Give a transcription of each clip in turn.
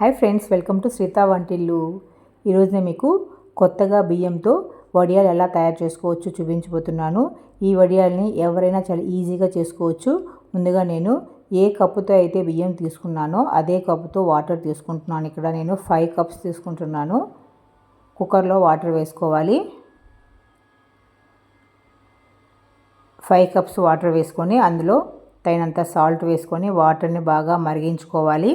Hi friends welcome to Shritha వంటిల్లు. ఈరోజు నేను మీకు కొత్తగా బియ్యంతో వడియాలు ఎలా తయారు చేసుకోవచ్చు చూపించబోతున్నాను. ఈ వడియాల్ని ఎవరైనా చాలా ఈజీగా చేసుకోవచ్చు. ముందుగా నేను ఏ కప్పుతో అయితే బియ్యం తీసుకున్నానో అదే కప్పుతో వాటర్ తీసుకుంటున్నాను. ఇక్కడ నేను ఫైవ్ కప్స్ తీసుకుంటున్నాను. కుక్కర్లో వాటర్ వేసుకోవాలి. ఫైవ్ కప్స్ వాటర్ వేసుకొని అందులో తగినంత సాల్ట్ వేసుకొని వాటర్ని బాగా మరిగించుకోవాలి.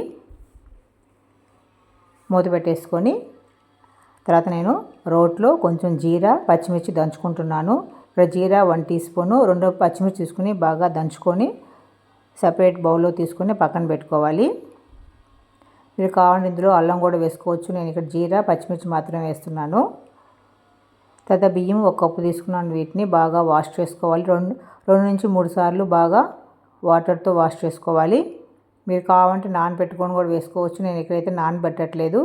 మూత పెట్టేసుకొని తర్వాత నేను రోట్లో కొంచెం జీరా పచ్చిమిర్చి దంచుకుంటున్నాను. ఇక్కడ జీరా వన్ టీ స్పూను రెండు పచ్చిమిర్చి తీసుకుని బాగా దంచుకొని సపరేట్ బౌల్లో తీసుకొని పక్కన పెట్టుకోవాలి. మీరు కావాలంటే ఇందులో అల్లం కూడా వేసుకోవచ్చు. నేను ఇక్కడ జీరా పచ్చిమిర్చి మాత్రమే వేస్తున్నాను. తర్వాత బియ్యం ఒక కప్పు తీసుకున్నాను వీటిని బాగా వాష్ చేసుకోవాలి. రెండు రెండు నుంచి మూడు సార్లు బాగా వాటర్తో వాష్ చేసుకోవాలి. మీరు కావాలంటే నానబెట్టుకొని కూడా వేసుకోవచ్చు. నేను ఇక్కడైతే నానబెట్టట్లేదు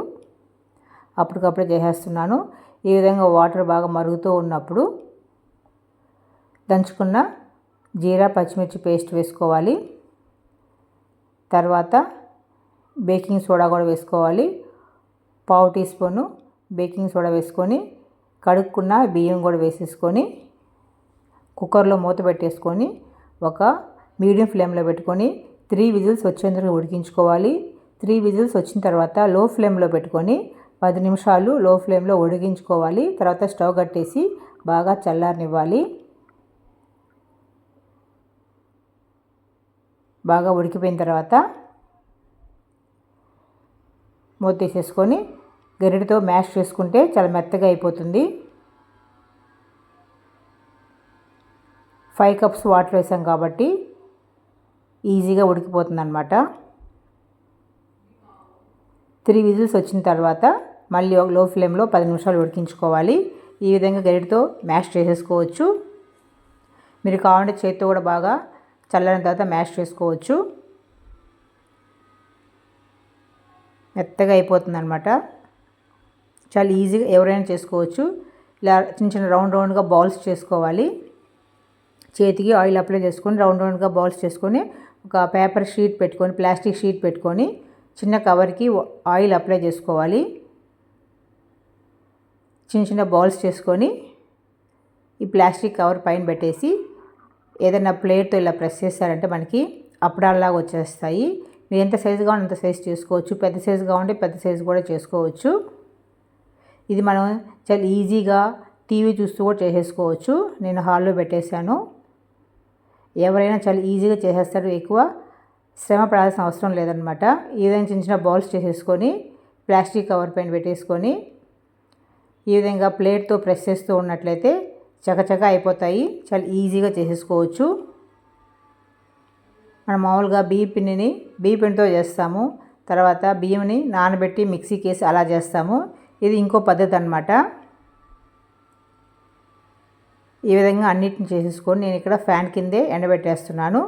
అప్పటికప్పుడే చేసేస్తున్నాను. ఈ విధంగా వాటర్ బాగా మరుగుతూ ఉన్నప్పుడు దంచుకున్న జీరా పచ్చిమిర్చి పేస్ట్ వేసుకోవాలి. తర్వాత బేకింగ్ సోడా కూడా వేసుకోవాలి. పావు టీ స్పూను బేకింగ్ సోడా వేసుకొని కడుక్కున్న బియ్యం కూడా వేసేసుకొని కుక్కర్లో మూత పెట్టేసుకొని ఒక మీడియం ఫ్లేమ్లో పెట్టుకొని త్రీ విజిల్స్ వచ్చేందుకు ఉడికించుకోవాలి. త్రీ విజిల్స్ వచ్చిన తర్వాత లో ఫ్లేమ్లో పెట్టుకొని పది నిమిషాలు లో ఫ్లేమ్లో ఉడికించుకోవాలి. తర్వాత స్టవ్ కట్టేసి బాగా చల్లారనివ్వాలి. బాగా ఉడికిపోయిన తర్వాత మూత తీసేసుకొని గరిటతో మ్యాష్ చేసుకుంటే చాలా మెత్తగా అయిపోతుంది. ఫైవ్ కప్స్ వాటర్ వేసాం కాబట్టి ఈజీగా ఉడికిపోతుంది అనమాట త్రీ విజిల్స్ వచ్చిన తర్వాత మళ్ళీ లో ఫ్లేమ్లో పది నిమిషాలు ఉడికించుకోవాలి. ఈ విధంగా గరిటతో మ్యాష్ చేసేసుకోవచ్చు. మీరు కావాలంటే చేతితో కూడా బాగా చల్లని తర్వాత మ్యాష్ చేసుకోవచ్చు. మెత్తగా అయిపోతుంది అనమాట చాలా ఈజీగా ఎవరైనా చేసుకోవచ్చు. ఇలా చిన్న చిన్న రౌండ్ రౌండ్గా బౌల్స్ చేసుకోవాలి. చేతికి ఆయిల్ అప్లై చేసుకొని రౌండ్ రౌండ్గా బౌల్స్ చేసుకొని ఒక పేపర్ షీట్ పెట్టుకొని ప్లాస్టిక్ షీట్ పెట్టుకొని చిన్న కవర్కి ఆయిల్ అప్లై చేసుకోవాలి. చిన్న చిన్న బాల్స్ చేసుకొని ఈ ప్లాస్టిక్ కవర్ పైన పెట్టేసి ఏదైనా ప్లేట్తో ఇలా ప్రెస్ చేస్తారంటే మనకి అప్పడాల్లాగా వచ్చేస్తాయి. మీరు ఎంత సైజు కావాలంటే అంత సైజు చేసుకోవచ్చు. పెద్ద సైజు కావాలంటే పెద్ద సైజు కూడా చేసుకోవచ్చు. ఇది మనం చాలా ఈజీగా టీవీ చూస్తూ కూడా చేసేసుకోవచ్చు. నేను హాల్లో పెట్టేశాను. ఎవరైనా చాలా ఈజీగా చేసేస్తారు. ఎక్కువ శ్రమ పడాల్సిన అవసరం లేదనమాట ఈ విధంగా చిన్న చిన్న బౌల్స్ చేసేసుకొని ప్లాస్టిక్ కవర్ పైన పెట్టేసుకొని ఈ విధంగా ప్లేట్తో ప్రెస్ చేస్తూ ఉన్నట్లయితే చకచక అయిపోతాయి. చాలా ఈజీగా చేసేసుకోవచ్చు. మనం మామూలుగా బియ్య పిండిని బియ్య పిండితో చేస్తాము. తర్వాత బియ్యంని నానబెట్టి మిక్సీకి వేసి అలా చేస్తాము. ఇది ఇంకో పద్ధతి అనమాట ఈ విధంగా అన్నిటిని చేసేసుకొని నేను ఇక్కడ ఫ్యాన్ కిందే ఎండబెట్టేస్తున్నాను.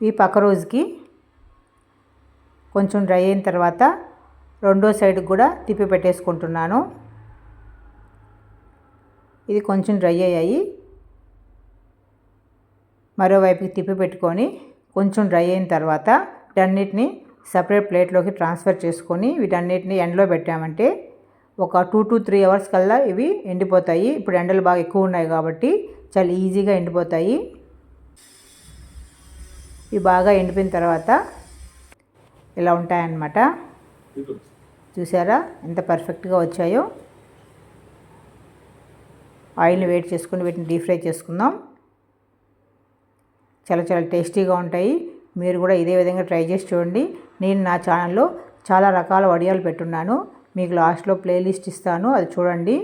ఈ పక్క రోజుకి కొంచెం డ్రై అయిన తర్వాత రెండో సైడ్కి కూడా తిప్పి పెట్టేసుకుంటున్నాను. ఇది కొంచెం డ్రై అయ్యాయి. మరోవైపుకి తిప్పి పెట్టుకొని కొంచెం డ్రై అయిన తర్వాత వీటన్నిటిని సపరేట్ ప్లేట్లోకి ట్రాన్స్ఫర్ చేసుకొని వీటన్నిటిని ఎండలో పెట్టామంటే ఒక టూ టు త్రీ అవర్స్ కల్లా ఇవి ఎండిపోతాయి. ఇప్పుడు ఎండలు బాగా ఎక్కువ ఉన్నాయి కాబట్టి చాలా ఈజీగా ఎండిపోతాయి. ఇవి బాగా ఎండిపోయిన తర్వాత ఇలా ఉంటాయన్నమాట. చూసారా? ఎంత పర్ఫెక్ట్గా వచ్చాయో. ఆయిల్ని వేడి చేసుకుని వీటిని డీప్ ఫ్రై చేసుకుందాం. చాలా చాలా టేస్టీగా ఉంటాయి. మీరు కూడా ఇదే విధంగా ట్రై చేసి చూడండి. నేను నా ఛానల్లో చాలా రకాల వడియాలు పెట్టున్నాను. మీకు లాస్ట్లో ప్లేలిస్ట్ ఇస్తాను అది చూడండి.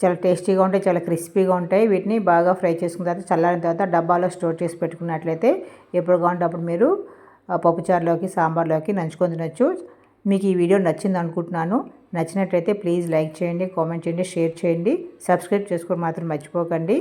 చాలా టేస్టీగా ఉంటాయి చాలా క్రిస్పీగా ఉంటాయి. వీటిని బాగా ఫ్రై చేసుకున్న తర్వాత చల్లారిన తర్వాత డబ్బాలో స్టోర్ చేసి పెట్టుకున్నట్లయితే ఎప్పుడు కావాలంటే అప్పుడు మీరు పప్పుచారులోకి సాంబార్లోకి నంచుకొని తినొచ్చు. మీకు ఈ వీడియో నచ్చింది అనుకుంటున్నాను. నచ్చినట్లయితే ప్లీజ్ లైక్ చేయండి కామెంట్ చేయండి షేర్ చేయండి. సబ్స్క్రైబ్ చేసుకోవడం మాత్రం మర్చిపోకండి.